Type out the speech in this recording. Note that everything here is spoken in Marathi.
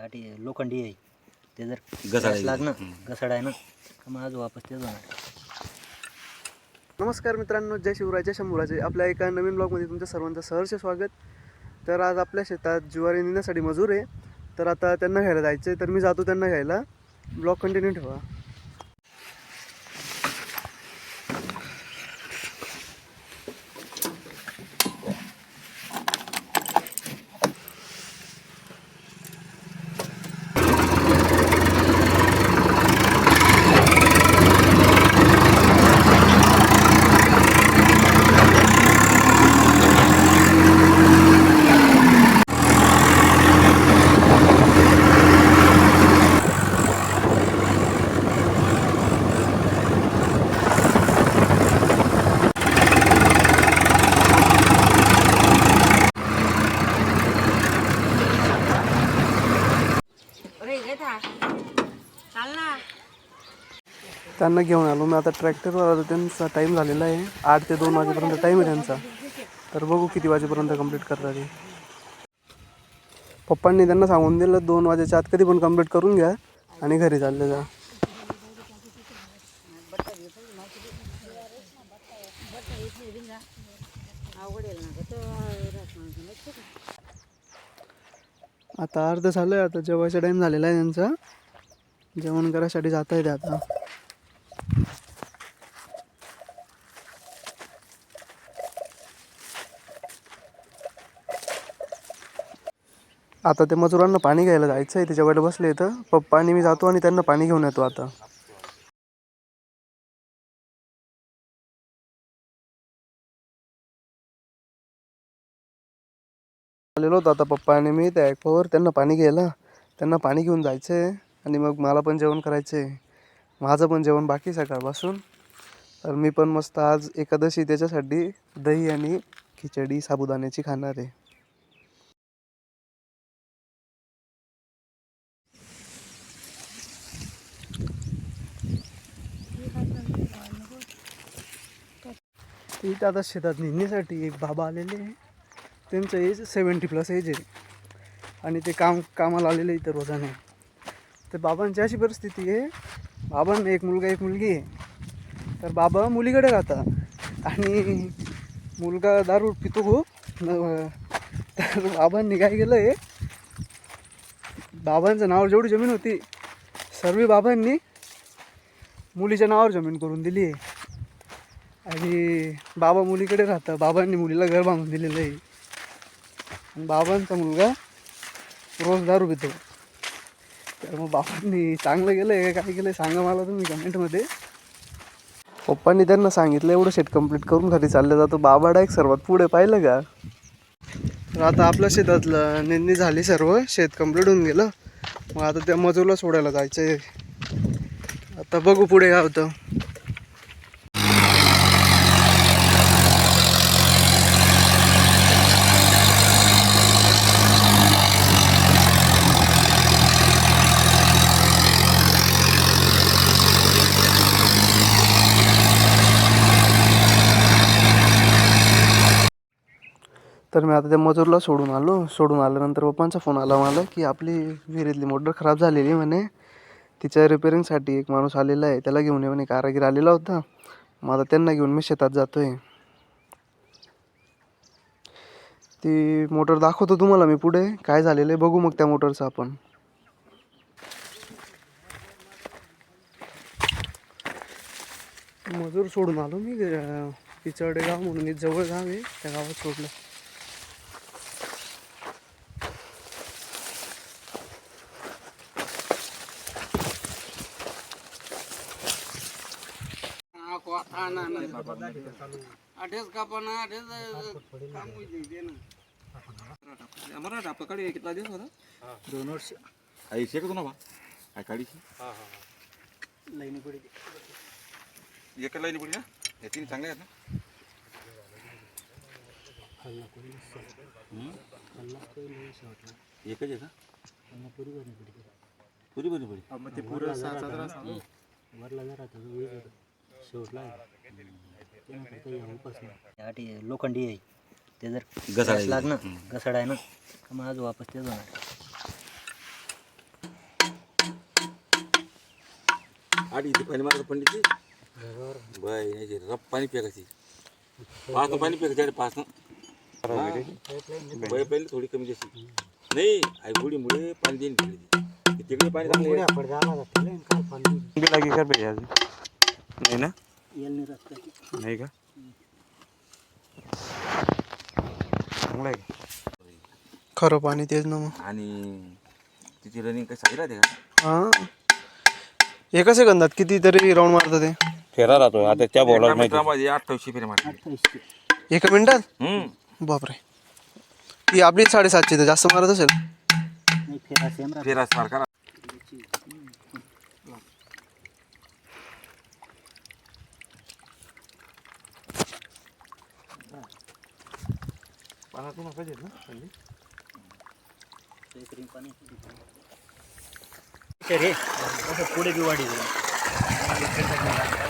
त्यासाठी लोखंडी आहे. ते जर घसाड आहे. gas लागणं घसड आहे ना तर मग आज वापस तेच होणार. नमस्कार मित्रांनो जय शिवराय जय शंभूराजे. आपल्या एका नवीन ब्लॉगमध्ये तुमचं सर्वांचं सहर्ष स्वागत. तर आज आपल्या शेतात ज्वारी नेण्यासाठी मजूर आहे. तर आता त्यांना घ्यायला जायचं आहे तर मी जातो त्यांना घ्यायला. ब्लॉग कंटिन्यू ठेवा. चाल ना त्यांना घेऊन आलो. मी आता ट्रॅक्टरवर आलो. त्यांचा टाईम झालेला आहे. आठ ते दोन वाजेपर्यंत टाईम आहे त्यांचा. तर बघू किती वाजेपर्यंत कंप्लीट करतात ते. पप्पांनी त्यांना सांगून दिलं दोन वाजेच्या आत कधी पण कंप्लीट करून घ्या आणि घरी चालले जा. आता अर्ध झालं आहे आता जेवायचा टाईम झालेला आहे त्यांचा. जेवण करायसाठी जाता येते आता. आता ते मजुरांना पाणी घ्यायला जायचं आहे त्याच्याकडे बसले तर पप्पा आणि मी जातो आणि त्यांना पाणी घेऊन येतो आता. आलेलो होतो. आता पप्पा आणि मी त्या ॲक्वावर त्यांना पाणी घ्यायला. त्यांना पाणी घेऊन जायचं आहे आणि मग मला पण जेवण करायचं आहे माझं पण जेवण बाकी सकाळपासून. तर मी पण मस्त आज एकादशी त्याच्यासाठी दही आणि खिचडी साबुदाण्याची खाणार आहे. इथं आता शेतात निघण्यासाठी एक बाबा आलेले आहे त्यांचं एज सेवन्टी प्लस एज आहे. आणि ते काम कामाला आलेले इथं रोजाने. तर बाबांची अशी परिस्थिती आहे बाबांना एक मुलगा एक मुलगी आहे. तर बाबा मुलीकडे राहतात. आणि मुलगा दारू पितो खूप न- तर बाबांनी काय केलं आहे बाबांच्या नावावर जेवढी जमीन होती सर्व बाबांनी मुलीच्या नावावर जमीन करून दिली आहे. आणि बाबा मुलीकडे राहतं बाबांनी मुलीला घर बांधून दिलेलं आहे. आणि बाबांचा मुलगा रोज दारू पितो. तर मग बाबांनी चांगलं केलं आहे काय केलं सांगा मला तुम्ही कमेंटमध्ये पप्पांनी त्यांना सांगितलं एवढं शेत कंप्लीट करून घरी चाललं जातो. बाबा डायक सर्वात पुढे पाहिलं का? तर आता आपल्या शेतातलं निंदी झाली सर्व शेत कंप्लीट होऊन गेलं. मग आता त्या मजूरला सोडायला जायचं आहे आता बघू पुढे काय होतं. तर मी आता त्या मजूरला सोडून आलो. सोडून आल्यानंतर पप्पांचा फोन आला मला की आपली विहिरीतली मोटर खराब झालेली म्हणे. तिच्या रिपेअरिंगसाठी एक माणूस आलेला आहे. त्याला घेऊन ये म्हणे. कारागीर आलेला होता. मग आता त्यांना घेऊन मी शेतात जातोय. ती मोटर दाखवतो तुम्हाला मी पुढे. काय झालेलं आहे बघू मग त्या मोटरचं आपण. मजूर सोडून आलो मी. अं, गाव म्हणून जवळ गाव आहे. त्या गावात सोडलं. ऐंशी का तुला बा? काय काढीशी एका लाईनी पुढे ना. या तीन चांगल्या आहेत ना. हम्म? एकच आहे का? पुरी बरी पडी लोखंडी आहे. ते जर घसाड हम्म. ना तर मग आज वापस ते जाणार पाणी बाय रप पाणी पेकायची पाच पाणी पाच बाय पहिले थोडी कमी जास्ती. नाही आई गुडीमुळे पाणी देईन तिकडे. पाणी चांगलं नाही ना? नाही का? चांगलं आहे. का खरं पाणी तेच ना मग. आणि तिची रनिंग काही सांगितलं ते का? हां. एका सेकंदात कितीतरी राऊंड मारतं ते? फेरा राहतो आता त्या बॉलर माहिती. अठ्ठावीसशे मारली अठ्ठावीसशे. एका मिनिटात? हम्म. बापरे. ती आपली साडेसातशे तर जास्त मारत असेल. नाही फेरा सेम राहतो फेरा सारखा एक रिंग तर हे असं पुढे बी वाढी जाईल